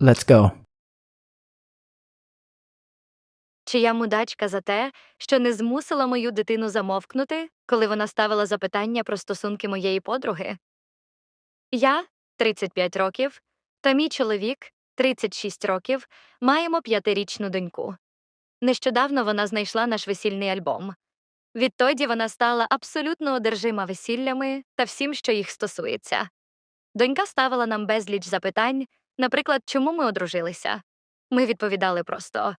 Let's go. Чи я мудачка за те, що не змусила мою дитину замовкнути, коли вона ставила запитання про стосунки моєї подруги? Я 35 років, та мій чоловік 36 років, маємо п'ятирічну доньку. Нещодавно вона знайшла наш весільний альбом. Відтоді вона стала абсолютно одержима весіллями та всім, що їх стосується. Донька ставила нам безліч запитань, наприклад, чому ми одружилися. Ми відповідали просто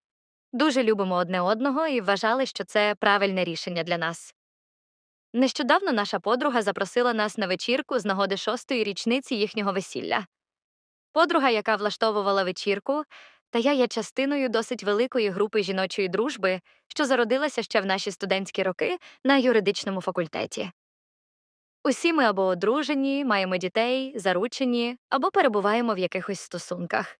дуже любимо одне одного і вважали, що це правильне рішення для нас. Нещодавно наша подруга запросила нас на вечірку з нагоди шостої річниці їхнього весілля. Подруга, яка влаштовувала вечірку, та я є частиною досить великої групи жіночої дружби, що зародилася ще в наші студентські роки на юридичному факультеті. Усі ми або одружені, маємо дітей, заручені, або перебуваємо в якихось стосунках.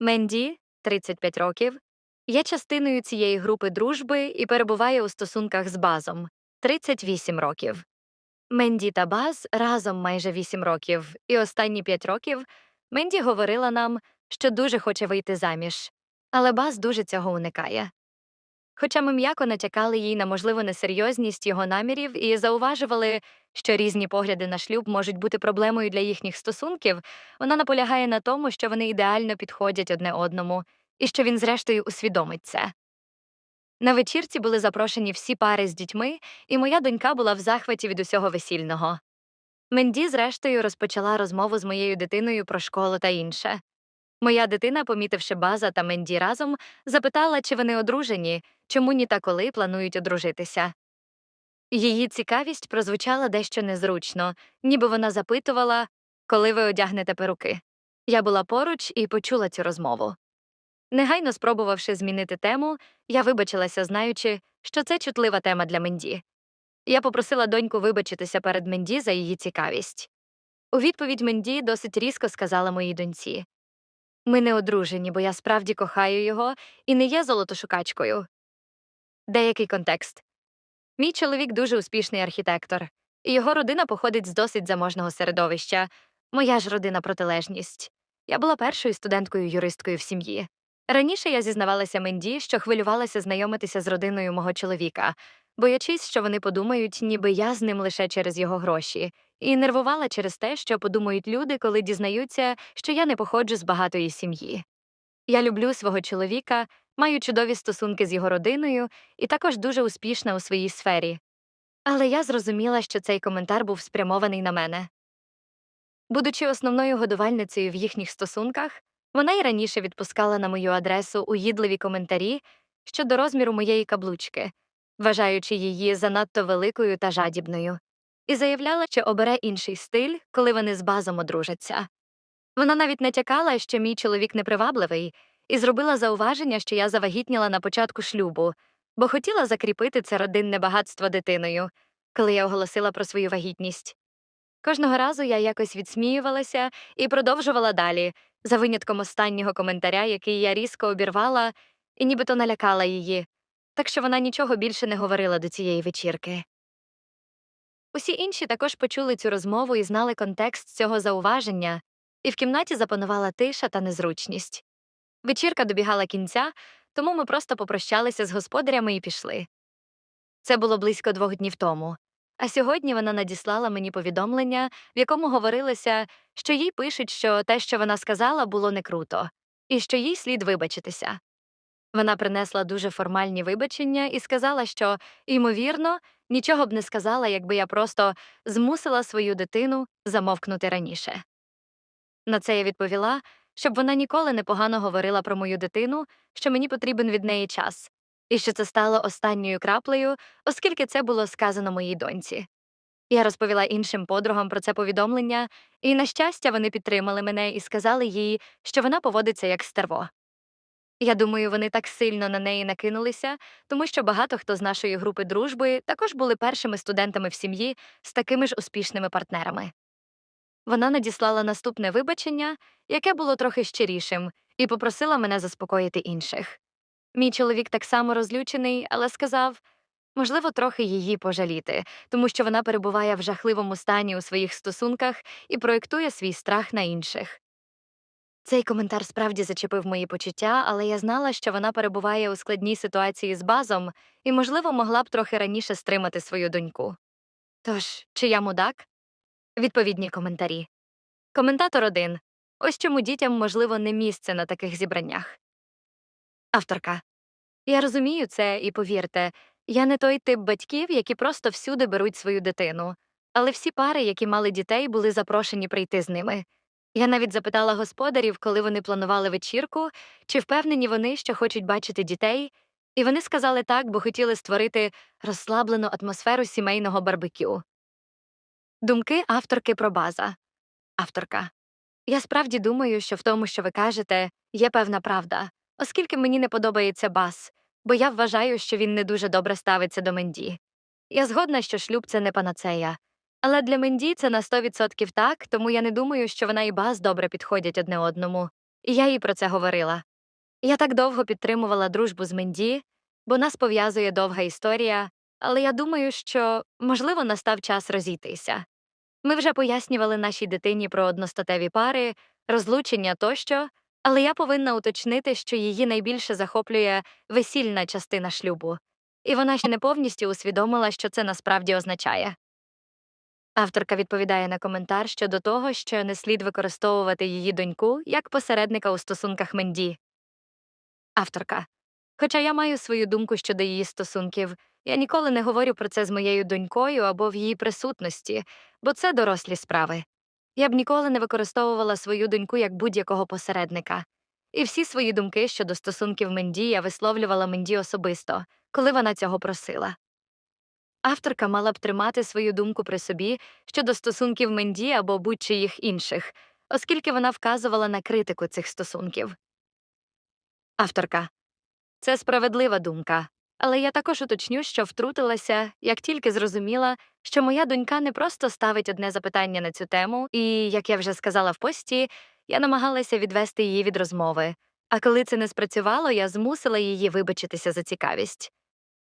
Менді, 35 років, є частиною цієї групи дружби і перебуває у стосунках з базом 38 років. Менді та Баз разом майже 8 років, і останні 5 років Менді говорила нам, що дуже хоче вийти заміж, але Баз дуже цього уникає. Хоча ми м'яко натякали їй на можливу несерйозність його намірів і зауважували, що різні погляди на шлюб можуть бути проблемою для їхніх стосунків, вона наполягає на тому, що вони ідеально підходять одне одному, і що він, зрештою, усвідомить це. На вечірці були запрошені всі пари з дітьми, і моя донька була в захваті від усього весільного. Менді, зрештою, розпочала розмову з моєю дитиною про школу та інше. Моя дитина, помітивши база та Менді разом, запитала, чи вони одружені, чому ні та коли планують одружитися. Її цікавість прозвучала дещо незручно, ніби вона запитувала, коли ви одягнете перуки. Я була поруч і почула цю розмову. Негайно спробувавши змінити тему, я вибачилася, знаючи, що це чутлива тема для Менді. Я попросила доньку вибачитися перед Менді за її цікавість. У відповідь Менді досить різко сказала моїй доньці: Ми не одружені, бо я справді кохаю його і не є золотошукачкою. Деякий контекст. Мій чоловік дуже успішний архітектор, його родина походить з досить заможного середовища. Моя ж родина протилежність. Я була першою студенткою юристкою в сім'ї. Раніше я зізнавалася Менді, що хвилювалася знайомитися з родиною мого чоловіка, боячись, що вони подумають, ніби я з ним лише через його гроші, і нервувала через те, що подумають люди, коли дізнаються, що я не походжу з багатої сім'ї. Я люблю свого чоловіка, маю чудові стосунки з його родиною і також дуже успішна у своїй сфері. Але я зрозуміла, що цей коментар був спрямований на мене. Будучи основною годувальницею в їхніх стосунках, вона й раніше відпускала на мою адресу уїдливі коментарі щодо розміру моєї каблучки, вважаючи її занадто великою та жадібною, і заявляла, що обере інший стиль, коли вони з базом одружаться. Вона навіть натякала, що мій чоловік непривабливий, і зробила зауваження, що я завагітніла на початку шлюбу, бо хотіла закріпити це родинне багатство дитиною, коли я оголосила про свою вагітність. Кожного разу я якось відсміювалася і продовжувала далі, за винятком останнього коментаря, який я різко обірвала і нібито налякала її, так що вона нічого більше не говорила до цієї вечірки. Усі інші також почули цю розмову і знали контекст цього зауваження, і в кімнаті запанувала тиша та незручність. Вечірка добігала кінця, тому ми просто попрощалися з господарями і пішли. Це було близько двох днів тому. А сьогодні вона надіслала мені повідомлення, в якому говорилося, що їй пишуть, що те, що вона сказала, було не круто, і що їй слід вибачитися. Вона принесла дуже формальні вибачення і сказала, що, ймовірно, нічого б не сказала, якби я просто змусила свою дитину замовкнути раніше. На це я відповіла, щоб вона ніколи не погано говорила про мою дитину, що мені потрібен від неї час, і що це стало останньою краплею, оскільки це було сказано моїй доньці. Я розповіла іншим подругам про це повідомлення, і, на щастя, вони підтримали мене і сказали їй, що вона поводиться як стерво. Я думаю, вони так сильно на неї накинулися, тому що багато хто з нашої групи дружби також були першими студентами в сім'ї з такими ж успішними партнерами. Вона надіслала наступне вибачення, яке було трохи щирішим, і попросила мене заспокоїти інших. Мій чоловік так само розлючений, але сказав можливо, трохи її пожаліти, тому що вона перебуває в жахливому стані у своїх стосунках і проєктує свій страх на інших. Цей коментар справді зачепив мої почуття, але я знала, що вона перебуває у складній ситуації з базом і, можливо, могла б трохи раніше стримати свою доньку. Тож, чи я мудак? Відповідні коментарі. Коментатор 1. Ось чому дітям, можливо, не місце на таких зібраннях. Авторка. Я розумію це і повірте, я не той тип батьків, які просто всюди беруть свою дитину. Але всі пари, які мали дітей, були запрошені прийти з ними. Я навіть запитала господарів, коли вони планували вечірку, чи впевнені вони, що хочуть бачити дітей, і вони сказали так, бо хотіли створити розслаблену атмосферу сімейного барбекю. Думки авторки про база. Авторка. Я справді думаю, що в тому, що ви кажете, є певна правда, оскільки мені не подобається бас, бо я вважаю, що він не дуже добре ставиться до Менді. Я згодна, що шлюб це не панацея. Але для Менді це на 100% так, тому я не думаю, що вона і бас добре підходять одне одному. І я їй про це говорила. Я так довго підтримувала дружбу з Менді, бо нас пов'язує довга історія, але я думаю, що, можливо, настав час розійтися. Ми вже пояснювали нашій дитині про одностатеві пари, розлучення тощо, але я повинна уточнити, що її найбільше захоплює весільна частина шлюбу, і вона ще не повністю усвідомила, що це насправді означає. Авторка відповідає на коментар щодо того, що не слід використовувати її доньку як посередника у стосунках Менді. Авторка. Хоча я маю свою думку щодо її стосунків, я ніколи не говорю про це з моєю донькою або в її присутності, бо це дорослі справи. Я б ніколи не використовувала свою доньку як будь-якого посередника. І всі свої думки щодо стосунків Менді я висловлювала Менді особисто, коли вона цього просила. Авторка мала б тримати свою думку при собі щодо стосунків Менді або будь-чиїх інших, оскільки вона вказувала на критику цих стосунків. Авторка. Це справедлива думка, але я також уточню, що втрутилася, як тільки зрозуміла, що моя донька не просто ставить одне запитання на цю тему, і, як я вже сказала в пості, я намагалася відвести її від розмови. А коли це не спрацювало, я змусила її вибачитися за цікавість.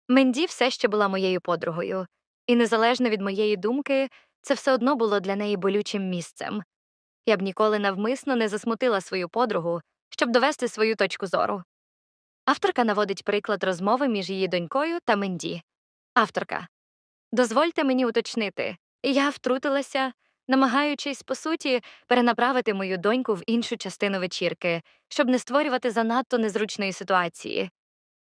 Менді все ще була моєю подругою, і незалежно від моєї думки, це все одно було для неї болючим місцем. Я б ніколи навмисно не засмутила свою подругу, щоб довести свою точку зору. Авторка наводить приклад розмови між її донькою та Менді. Авторка. Дозвольте мені уточнити. Я втрутилася, намагаючись, по суті, перенаправити мою доньку в іншу частину вечірки, щоб не створювати занадто незручної ситуації.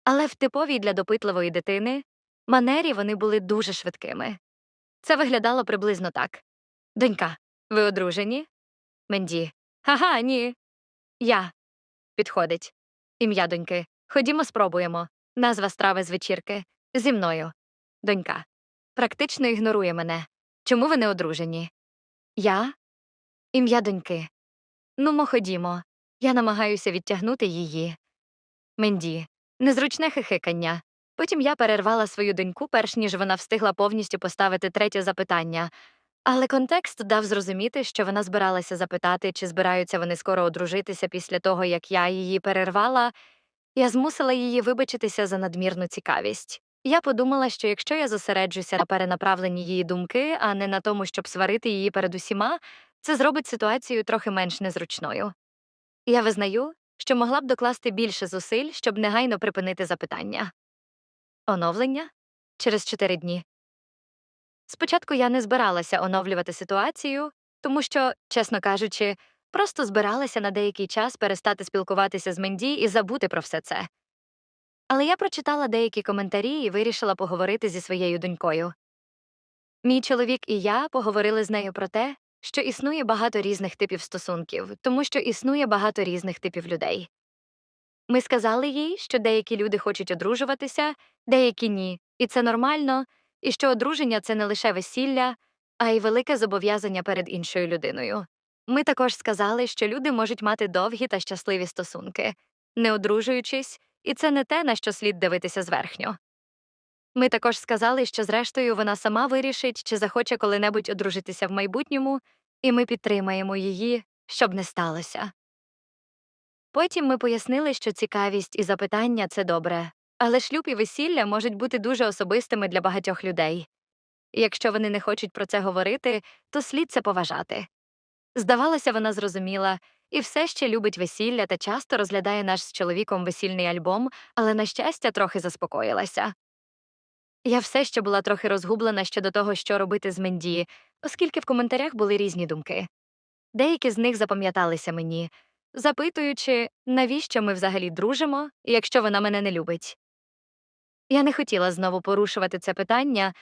Але в типовій для допитливої дитини манері вони були дуже швидкими. Це виглядало приблизно так: Донька, ви одружені? Менді. Ага, ні. Я. Підходить. Ім'я доньки. Ходімо, спробуємо. Назва страви з вечірки. Зі мною. Донька. Практично ігнорує мене. Чому ви не одружені? Я. Ім'я доньки. Нумо, ходімо. Я намагаюся відтягнути її. Менді. Незручне хихикання. Потім я перервала свою доньку, перш ніж вона встигла повністю поставити третє запитання. Але контекст дав зрозуміти, що вона збиралася запитати, чи збираються вони скоро одружитися після того, як я її перервала. Я змусила її вибачитися за надмірну цікавість. Я подумала, що якщо я зосереджуся на перенаправленні її думки, а не на тому, щоб сварити її перед усіма, це зробить ситуацію трохи менш незручною. Я визнаю, що могла б докласти більше зусиль, щоб негайно припинити запитання. Оновлення через чотири дні. Спочатку я не збиралася оновлювати ситуацію, тому що, чесно кажучи, просто збиралася на деякий час перестати спілкуватися з Менді і забути про все це. Але я прочитала деякі коментарі і вирішила поговорити зі своєю донькою. Мій чоловік і я поговорили з нею про те, що існує багато різних типів стосунків, тому що існує багато різних типів людей. Ми сказали їй, що деякі люди хочуть одружуватися, деякі ні, і це нормально, і що одруження це не лише весілля, а й велике зобов'язання перед іншою людиною. Ми також сказали, що люди можуть мати довгі та щасливі стосунки, не одружуючись, і це не те, на що слід дивитися зверхньо. Ми також сказали, що зрештою вона сама вирішить, чи захоче коли-небудь одружитися в майбутньому, і ми підтримаємо її, щоб не сталося. Потім ми пояснили, що цікавість і запитання це добре, але шлюб і весілля можуть бути дуже особистими для багатьох людей. Якщо вони не хочуть про це говорити, то слід це поважати. Здавалося, вона зрозуміла, і все ще любить весілля та часто розглядає наш з чоловіком весільний альбом, але, на щастя, трохи заспокоїлася. Я все ще була трохи розгублена щодо того, що робити з Менді, оскільки в коментарях були різні думки. Деякі з них запам'яталися мені, запитуючи, навіщо ми взагалі дружимо, якщо вона мене не любить. Я не хотіла знову порушувати це питання,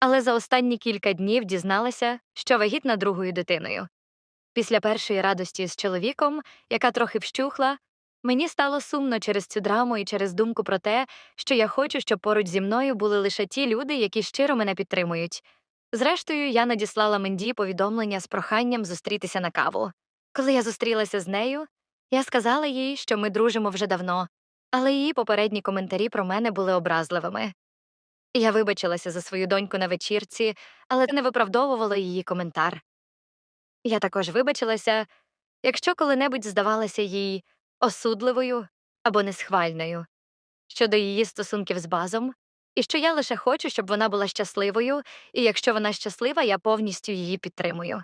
але за останні кілька днів дізналася, що вагітна другою дитиною. Після першої радості з чоловіком, яка трохи вщухла, мені стало сумно через цю драму і через думку про те, що я хочу, щоб поруч зі мною були лише ті люди, які щиро мене підтримують. Зрештою, я надіслала Менді повідомлення з проханням зустрітися на каву. Коли я зустрілася з нею, я сказала їй, що ми дружимо вже давно, але її попередні коментарі про мене були образливими. Я вибачилася за свою доньку на вечірці, але не виправдовувало її коментар. Я також вибачилася, якщо коли-небудь здавалася їй осудливою або несхвальною щодо її стосунків з базом, і що я лише хочу, щоб вона була щасливою, і якщо вона щаслива, я повністю її підтримую.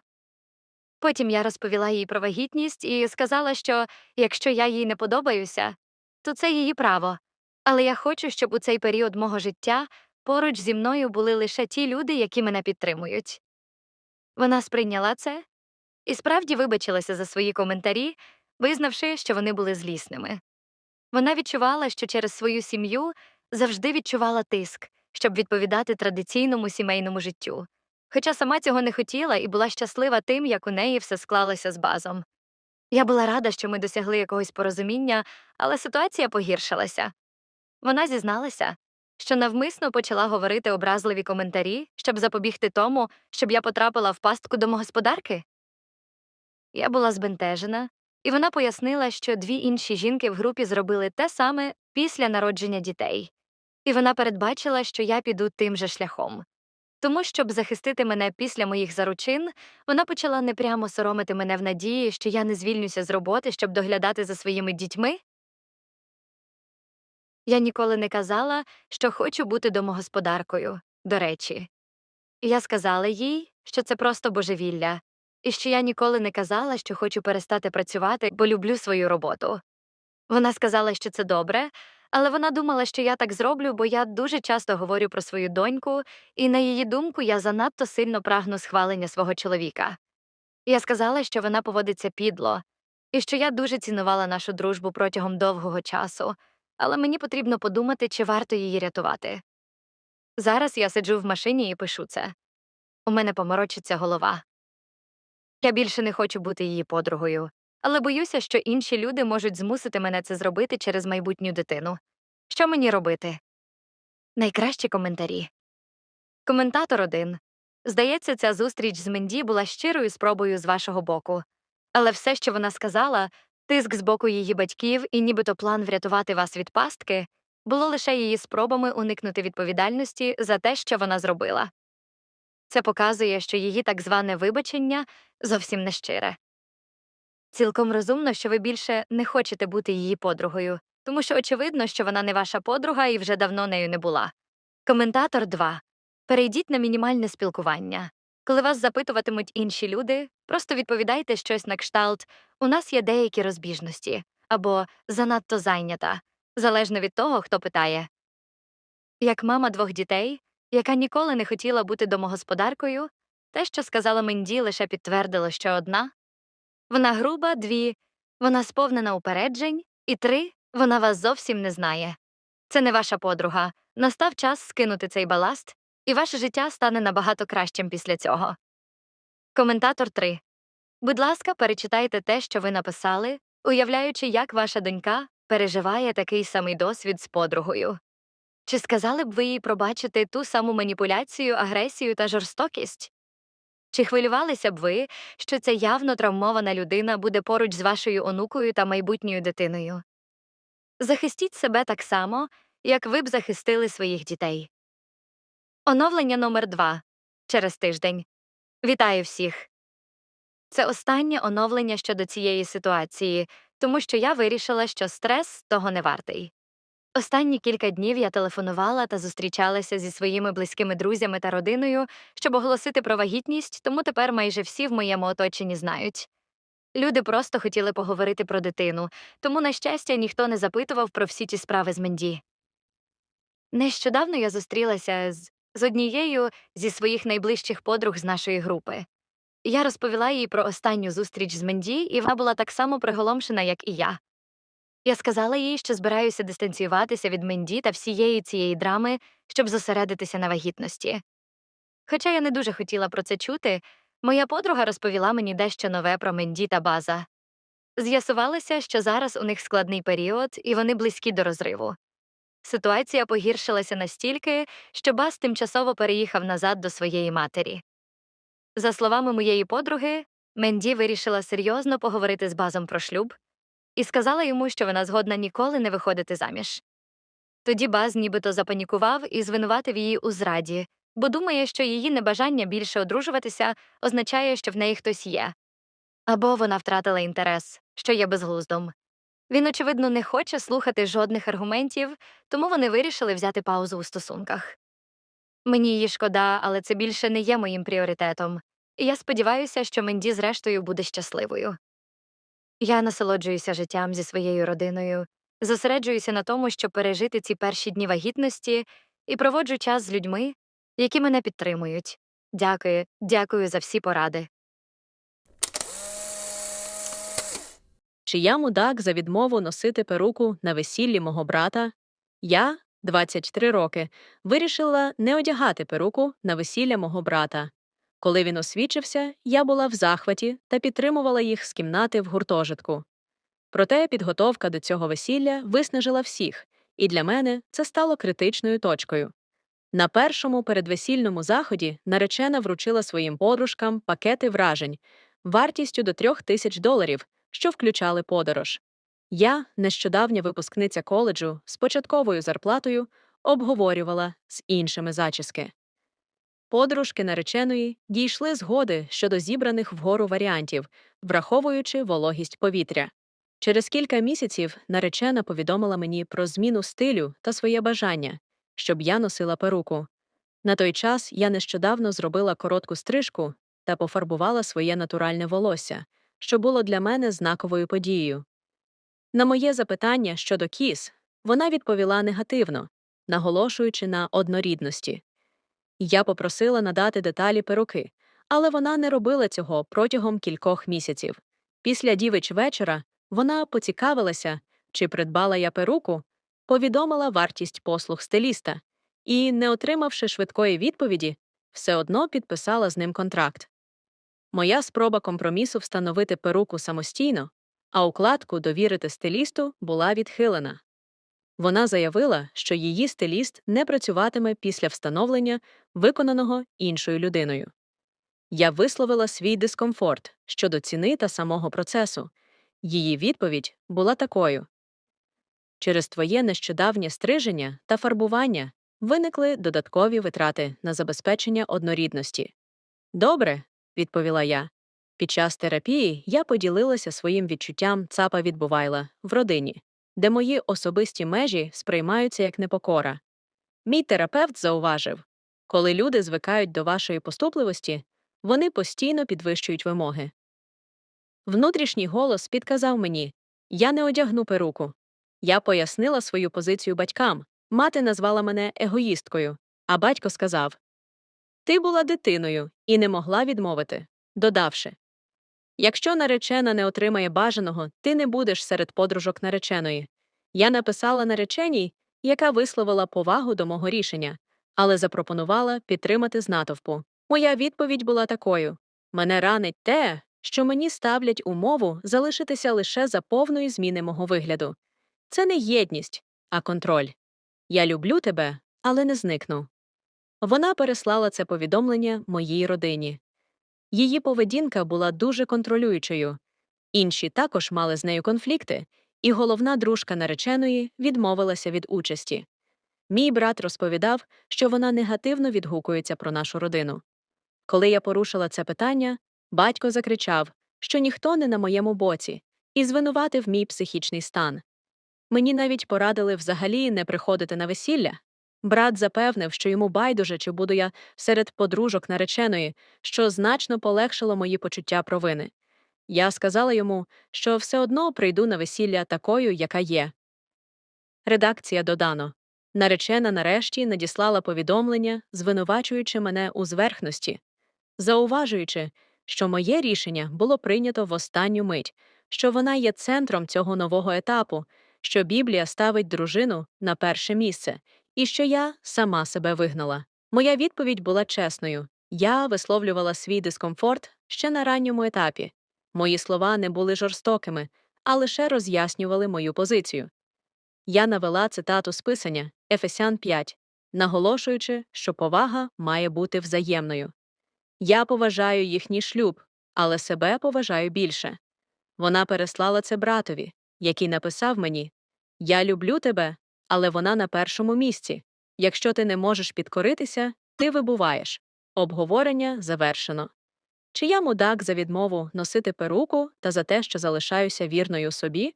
Потім я розповіла їй про вагітність і сказала, що якщо я їй не подобаюся, то це її право. Але я хочу, щоб у цей період мого життя поруч зі мною були лише ті люди, які мене підтримують. Вона сприйняла це і справді вибачилася за свої коментарі, визнавши, що вони були злісними. Вона відчувала, що через свою сім'ю завжди відчувала тиск, щоб відповідати традиційному сімейному життю. Хоча сама цього не хотіла і була щаслива тим, як у неї все склалося з базом. Я була рада, що ми досягли якогось порозуміння, але ситуація погіршилася. Вона зізналася, що навмисно почала говорити образливі коментарі, щоб запобігти тому, щоб я потрапила в пастку домогосподарки. Я була збентежена, і вона пояснила, що дві інші жінки в групі зробили те саме після народження дітей, і вона передбачила, що я піду тим же шляхом. Тому, щоб захистити мене після моїх заручин, вона почала непрямо соромити мене в надії, що я не звільнюся з роботи, щоб доглядати за своїми дітьми. Я ніколи не казала, що хочу бути домогосподаркою, до речі. Я сказала їй, що це просто божевілля, і що я ніколи не казала, що хочу перестати працювати, бо люблю свою роботу. Вона сказала, що це добре, але вона думала, що я так зроблю, бо я дуже часто говорю про свою доньку, і, на її думку, я занадто сильно прагну схвалення свого чоловіка. Я сказала, що вона поводиться підло, і що я дуже цінувала нашу дружбу протягом довгого часу, але мені потрібно подумати, чи варто її рятувати. Зараз я сиджу в машині і пишу це. У мене поморочиться голова. Я більше не хочу бути її подругою, але боюся, що інші люди можуть змусити мене це зробити через майбутню дитину. Що мені робити? Найкращі коментарі. Коментатор один. Здається, ця зустріч з Менді була щирою спробою з вашого боку. Але все, що вона сказала, тиск з боку її батьків і нібито план врятувати вас від пастки, було лише її спробами уникнути відповідальності за те, що вона зробила. Це показує, що її так зване вибачення зовсім не щире. Цілком розумно, що ви більше не хочете бути її подругою, тому що очевидно, що вона не ваша подруга і вже давно нею не була. Коментатор 2. Перейдіть на мінімальне спілкування. Коли вас запитуватимуть інші люди, просто відповідайте щось на кшталт у нас є деякі розбіжності або занадто зайнята, залежно від того, хто питає. Як мама двох дітей, яка ніколи не хотіла бути домогосподаркою, те, що сказала Менді, лише підтвердило, що одна вона груба, дві, вона сповнена упереджень, і три вона вас зовсім не знає. Це не ваша подруга. Настав час скинути цей баласт, і ваше життя стане набагато кращим після цього. Коментатор 3. Будь ласка, перечитайте те, що ви написали, уявляючи, як ваша донька переживає такий самий досвід з подругою. Чи сказали б ви їй пробачити ту саму маніпуляцію, агресію та жорстокість? Чи хвилювалися б ви, що ця явно травмована людина буде поруч з вашою онукою та майбутньою дитиною? Захистіть себе так само, як ви б захистили своїх дітей. Оновлення номер 2 через тиждень. Вітаю всіх. Це останнє оновлення щодо цієї ситуації, тому що я вирішила, що стрес того не вартий. Останні кілька днів я телефонувала та зустрічалася зі своїми близькими друзями та родиною, щоб оголосити про вагітність, тому тепер майже всі в моєму оточенні знають. Люди просто хотіли поговорити про дитину, тому, на щастя, ніхто не запитував про всі ті справи з Менді. Нещодавно я зустрілася з, з однією зі своїх найближчих подруг з нашої групи. Я розповіла їй про останню зустріч з Менді, і вона була так само приголомшена, як і я. Я сказала їй, що збираюся дистанціюватися від Менді та всієї цієї драми, щоб зосередитися на вагітності. Хоча я не дуже хотіла про це чути, моя подруга розповіла мені дещо нове про Менді та База. З'ясувалося, що зараз у них складний період, і вони близькі до розриву. Ситуація погіршилася настільки, що Баз тимчасово переїхав назад до своєї матері. За словами моєї подруги, Менді вирішила серйозно поговорити з Базом про шлюб і сказала йому, що вона згодна ніколи не виходити заміж. Тоді Баз нібито запанікував і звинуватив її у зраді, бо думає, що її небажання більше одружуватися означає, що в неї хтось є. Або вона втратила інтерес, що є безглуздом. Він, очевидно, не хоче слухати жодних аргументів, тому вони вирішили взяти паузу у стосунках. Мені її шкода, але це більше не є моїм пріоритетом, і я сподіваюся, що Менді зрештою буде щасливою. Я насолоджуюся життям зі своєю родиною, зосереджуюся на тому, щоб пережити ці перші дні вагітності, і проводжу час з людьми, які мене підтримують. Дякую, дякую за всі поради. Чи я мудак за відмову носити перуку на весіллі мого брата? Я, 23 роки, вирішила не одягати перуку на весілля мого брата. Коли він освічився, я була в захваті та підтримувала їх з кімнати в гуртожитку. Проте підготовка до цього весілля виснажила всіх, і для мене це стало критичною точкою. На першому передвесільному заході наречена вручила своїм подружкам пакети вражень вартістю до трьох тисяч доларів, що включали подорож. Я, нещодавня випускниця коледжу з початковою зарплатою, обговорювала з іншими зачіски. Подружки нареченої дійшли згоди щодо зібраних вгору варіантів, враховуючи вологість повітря. Через кілька місяців наречена повідомила мені про зміну стилю та своє бажання, щоб я носила перуку. На той час я нещодавно зробила коротку стрижку та пофарбувала своє натуральне волосся, що було для мене знаковою подією. На моє запитання щодо кіс вона відповіла негативно, наголошуючи на однорідності. Я попросила надати деталі перуки, але вона не робила цього протягом кількох місяців. Після дівич вечора вона поцікавилася, чи придбала я перуку, повідомила вартість послуг стиліста і, не отримавши швидкої відповіді, все одно підписала з ним контракт. Моя спроба компромісу встановити перуку самостійно, а укладку довірити стилісту була відхилена. Вона заявила, що її стиліст не працюватиме після встановлення, виконаного іншою людиною. Я висловила свій дискомфорт щодо ціни та самого процесу. Її відповідь була такою через твоє нещодавнє стриження та фарбування виникли додаткові витрати на забезпечення однорідності. Добре, відповіла я. Під час терапії я поділилася своїм відчуттям цапа від Бувайла в родині, де мої особисті межі сприймаються як непокора. Мій терапевт зауважив коли люди звикають до вашої поступливості, вони постійно підвищують вимоги. Внутрішній голос підказав мені я не одягну перуку. Я пояснила свою позицію батькам. Мати назвала мене егоїсткою, а батько сказав Ти була дитиною і не могла відмовити, додавши Якщо наречена не отримає бажаного, ти не будеш серед подружок нареченої. Я написала нареченій, яка висловила повагу до мого рішення, але запропонувала підтримати з натовпу. Моя відповідь була такою мене ранить те, що мені ставлять умову залишитися лише за повної зміни мого вигляду. Це не єдність, а контроль. Я люблю тебе, але не зникну. Вона переслала це повідомлення моїй родині. Її поведінка була дуже контролюючою. Інші також мали з нею конфлікти, і головна дружка нареченої відмовилася від участі. Мій брат розповідав, що вона негативно відгукується про нашу родину. Коли я порушила це питання, батько закричав, що ніхто не на моєму боці, і звинуватив мій психічний стан. Мені навіть порадили взагалі не приходити на весілля. Брат запевнив, що йому байдуже, чи буду я серед подружок нареченої, що значно полегшило мої почуття провини. Я сказала йому, що все одно прийду на весілля такою, яка є. Редакція додано. Наречена нарешті надіслала повідомлення, звинувачуючи мене у зверхності, зауважуючи, що моє рішення було прийнято в останню мить, що вона є центром цього нового етапу, що Біблія ставить дружину на перше місце, і що я сама себе вигнала. Моя відповідь була чесною. Я висловлювала свій дискомфорт ще на ранньому етапі. Мої слова не були жорстокими, а лише роз'яснювали мою позицію. Я навела цитату з писання Ефесян 5, наголошуючи, що повага має бути взаємною. Я поважаю їхній шлюб, але себе поважаю більше. Вона переслала це братові, який написав мені Я люблю тебе, але вона на першому місці. Якщо ти не можеш підкоритися, ти вибуваєш. Обговорення завершено. Чи я мудак за відмову носити перуку та за те, що залишаюся вірною собі?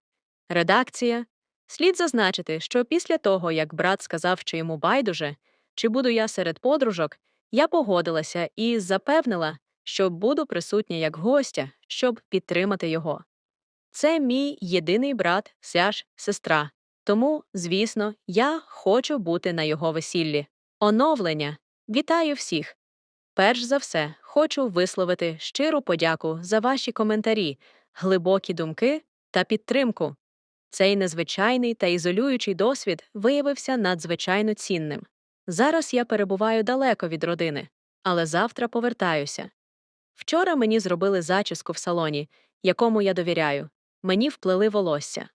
Редакція. Слід зазначити, що після того, як брат сказав, що йому байдуже, чи буду я серед подружок, я погодилася і запевнила, що буду присутня як гостя, щоб підтримати його. Це мій єдиний брат, сяж, сестра. Тому, звісно, я хочу бути на його весіллі. Оновлення. Вітаю всіх! Перш за все, хочу висловити щиру подяку за ваші коментарі, глибокі думки та підтримку. Цей незвичайний та ізолюючий досвід виявився надзвичайно цінним. Зараз я перебуваю далеко від родини, але завтра повертаюся. Вчора мені зробили зачіску в салоні, якому я довіряю. Мені вплели волосся.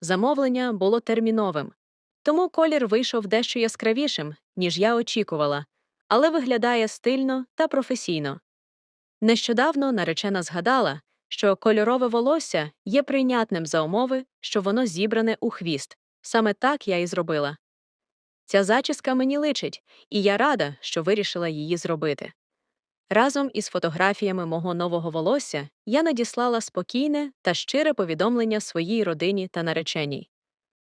Замовлення було терміновим, тому колір вийшов дещо яскравішим, ніж я очікувала, але виглядає стильно та професійно. Нещодавно наречена згадала, що кольорове волосся є прийнятним за умови, що воно зібране у хвіст. Саме так я і зробила. Ця зачіска мені личить, і я рада, що вирішила її зробити. Разом із фотографіями мого нового волосся я надіслала спокійне та щире повідомлення своїй родині та нареченій.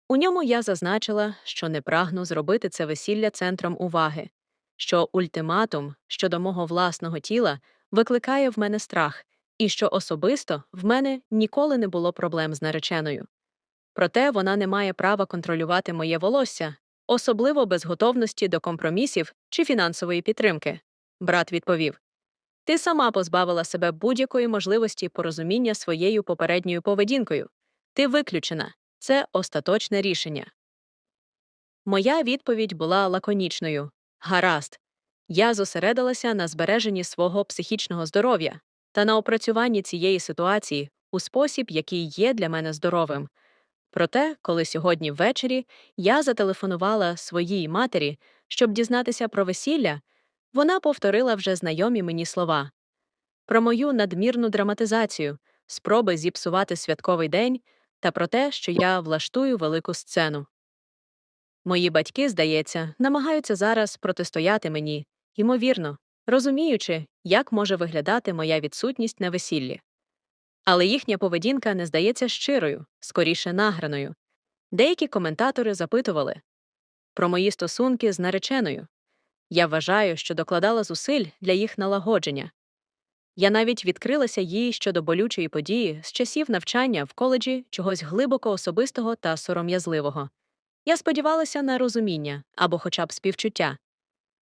У ньому я зазначила, що не прагну зробити це весілля центром уваги, що ультиматум щодо мого власного тіла викликає в мене страх, і що особисто в мене ніколи не було проблем з нареченою. Проте вона не має права контролювати моє волосся, особливо без готовності до компромісів чи фінансової підтримки. Брат відповів: Ти сама позбавила себе будь-якої можливості порозуміння своєю попередньою поведінкою. Ти виключена. Це остаточне рішення. Моя відповідь була лаконічною гаразд. Я зосередилася на збереженні свого психічного здоров'я та на опрацюванні цієї ситуації у спосіб, який є для мене здоровим. Проте, коли сьогодні ввечері я зателефонувала своїй матері, щоб дізнатися про весілля, вона повторила вже знайомі мені слова про мою надмірну драматизацію, спроби зіпсувати святковий день та про те, що я влаштую велику сцену. Мої батьки, здається, намагаються зараз протистояти мені, ймовірно, розуміючи, як може виглядати моя відсутність на весіллі. Але їхня поведінка не здається щирою, скоріше награною. Деякі коментатори запитували про мої стосунки з нареченою. Я вважаю, що докладала зусиль для їх налагодження. Я навіть відкрилася їй щодо болючої події з часів навчання в коледжі чогось глибоко особистого та сором'язливого. Я сподівалася на розуміння або хоча б співчуття.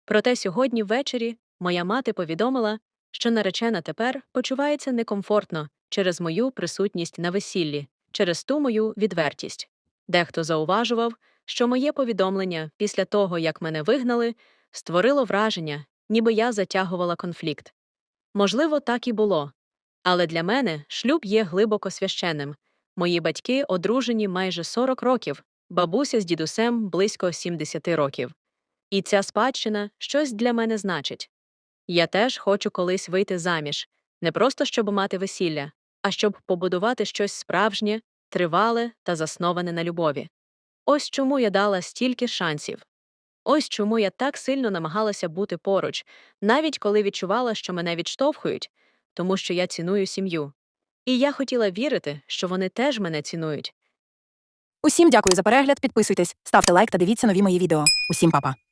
Проте сьогодні ввечері моя мати повідомила, що наречена тепер почувається некомфортно через мою присутність на весіллі, через ту мою відвертість. Дехто зауважував, що моє повідомлення після того, як мене вигнали, створило враження, ніби я затягувала конфлікт. Можливо, так і було. Але для мене шлюб є глибоко священним. Мої батьки одружені майже 40 років, бабуся з дідусем близько 70 років. І ця спадщина щось для мене значить. Я теж хочу колись вийти заміж, не просто щоб мати весілля, а щоб побудувати щось справжнє, тривале та засноване на любові. Ось чому я дала стільки шансів. Ось чому я так сильно намагалася бути поруч, навіть коли відчувала, що мене відштовхують, тому що я ціную сім'ю. І я хотіла вірити, що вони теж мене цінують. Усім дякую за перегляд. Підписуйтесь, ставте лайк та дивіться нові мої відео. Усім па-па.